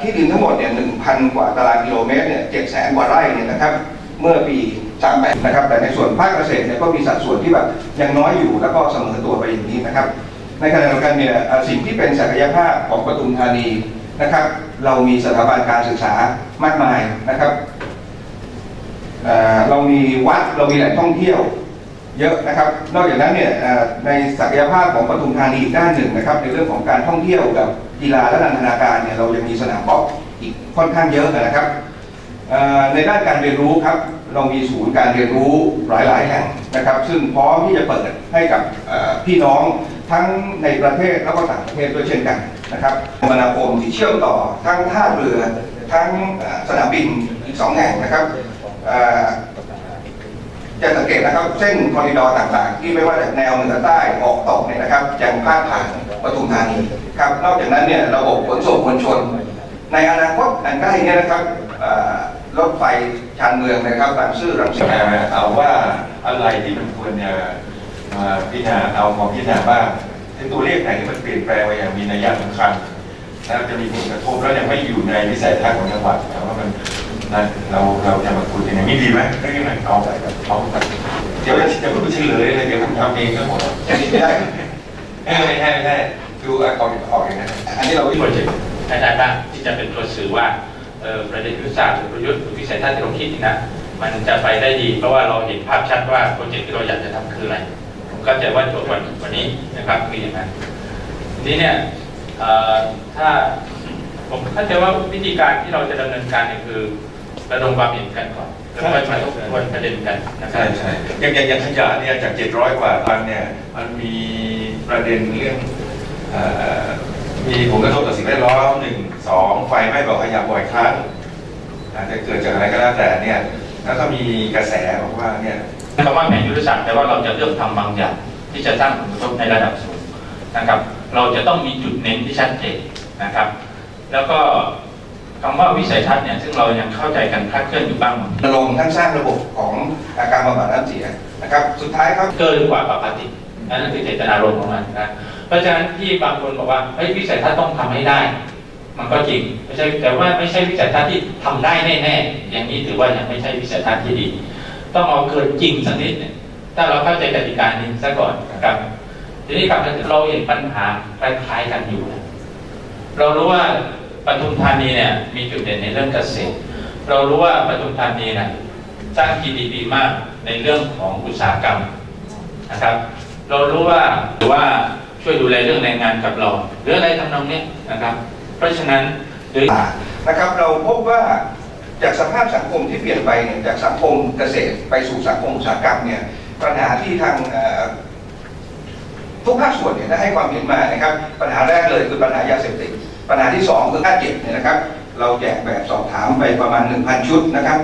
ที่ดินทั้งหมดเนี่ยหนึ่งพันกว่าตารางกิโลเมตรเนี่ยเจ็ดแสนกว่าไร่เนี่ยนะครับ เมื่อปี 38 นะครับ แต่ในส่วนภาคเกษตรเนี่ยก็มีสัดส่วนที่แบบยังน้อยอยู่แล้วก็เสมอตัวไปอย่างนี้นะครับ ในขณะเดียวกันเนี่ยสิ่งที่เป็นศักยภาพของปทุมธานีนะครับ เรามีสถาบันการศึกษามากมายนะครับเเรามีวัดเรามีแหล่งท่องเที่ยวเยอะนะครับ นอกจากนั้นเนี่ยในศักยภาพของปทุมธานีด้านหนึ่งนะครับ ในเรื่องของการท่องเที่ยวกับ กีฬาและนันทนาการเนี่ยเรายังมีสนามกอล์ฟอีกค่อนข้างเยอะนะครับในด้านการเรียนรู้ครับเรามีศูนย์การเรียนรู้หลาย ๆ แห่งนะครับ ซึ่งพร้อมที่จะเปิดให้กับพี่น้องทั้งในประเทศแล้วก็ต่างประเทศด้วยเช่นกันนะครับคมนาคมที่เชื่อมต่อทั้งท่าเรือ ทั้งสนามบินอีกสองแห่งนะครับจะสังเกตนะครับเส้นคอริดอร์ต่าง ๆ ที่ไม่ว่าจากแนวเหนือใต้ออกตกเนี่ยนะครับยังพาดผ่าน ปทุมธานีครับนอกจากนั้นเนี่ยระบบขนส่งมวลชน ในอนาคตอันใกล้เนี่ยนะครับรถไฟชานเมืองนะครับบางซื่อรังสิตเอาว่าอะไรที่มันควรจะมาพิจารณาเอามาพิจารณาบ้างในตัวเลขไหนที่มันเปลี่ยนแปลงไปอย่างมีนัยสำคัญแล้วจะมีผลกระทบแล้วยังไม่อยู่ในวิสัยทัศน์ของจังหวัดแต่ว่ามันนะเราเราจะมาคุยกันอย่างนี้ดีไหมก็ยังไงเอาไปกับเอาไปเดี๋ยวจะจะพูดเฉลยเลยเดี๋ยวผมทำเองก็หมดจะดี ได้ไม่ใช่ไม่ใช่ไม่ใช่ดูอาออกออกอย่างนั้นอันนี้เราโปรเจกต์ได้บ้างที่จะเป็นตัวสื่อว่าประเด็นยุทธศาสตร์หรือประยุทธ์หรือวิสัยทัศน์ที่เราคิดนี่นะมันจะไปได้ดี เพราะว่าเราเห็นภาพชัดว่าโปรเจกต์ที่เราอยากจะทำคืออะไรผมก็จะว่าโจทย์วันวันนี้นะครับคืออย่างนั้นทีนี้เนี่ยถ้าผมเข้าใจว่าวิธีการที่เราจะดำเนินการเนี่ยคือระดมความเห็นกันก่อน แล้วก็มาทบทวนประเด็นกันนะครัใช่บ ใช่อย่างอย่างอย่างขยะเนี่ยจาก 700 กว่าตันเนี่ยมันมีประเด็นเรื่องเอ่อมีผลกระทบต่อสิ่งแวดล้อมหนึ่งสองไฟไหม้บ่อขยะบ่อยครั้งอาจจะเกิดจากอะไรก็แล้วแต่เนี่ยแล้วก็มีกระแสบอกว่าเนี่ย คำว่าแผนยุทธศาสตร์แปลว่าเราจะเลือกทำบางอย่าง ที่จะสร้างผลกระทบในระดับสูงนะครับ เราจะต้องมีจุดเน้นที่ชัดเจนนะครับ แล้วก็ คำว่าวิสัยทัศน์เนี่ยซึ่งเรายังเข้าใจกันคลาดเคลื่อนอยู่บ้างบางทีระดมทั้งสร้างระบบของอาการบำบัดน้ำเสียนะครับ สุดท้ายครับเกินกว่าปกตินั่นคือเจตนารมณ์ของมันนะเพราะฉะนั้นที่บางคนบอกว่าเฮ้ยวิสัยทัศน์ต้องทำให้ได้ มันก็จริงไม่ใช่แต่ว่าไม่ใช่วิสัยทัศน์ที่ทำได้แน่ๆอย่างนี้ถือว่ายังไม่ใช่วิสัยทัศน์ที่ดี ต้องเอาเกินจริงสักนิดเนี่ยถ้าเราเข้าใจกติกานี้ซะก่อนนะครับทีนี้กลับมาถึงเราเห็นปัญหาคล้ายๆกันอยู่นะเรารู้ว่า ปทุมธานีเนี่ยมีจุดเด่นในเรื่องเกษตร เรารู้ว่าปทุมธานีเนี่ยสร้าง GDP มากในเรื่องของอุตสาหกรรมนะครับ เรารู้ว่าหรือว่าช่วยดูแลเรื่องแรงงานกับเราหรืออะไรทำนองเนี้ยนะครับ เพราะฉะนั้นหรือนะครับเราพบว่าจากสภาพสังคมที่เปลี่ยนไปเนี่ยจากสังคมเกษตรไปสู่สังคมอุตสาหกรรมเนี่ยปัญหาที่ทางทุกภาคส่วนเนี่ยได้ให้ความเห็นมานะครับ ปัญหาแรกเลยคือปัญหายาเสพติด ปัญหาที่สองคือค่าเจ็บเนี่ยนะครับ เราแจกแบบสอบถามไปประมาณ 1,000 ชุดนะครับ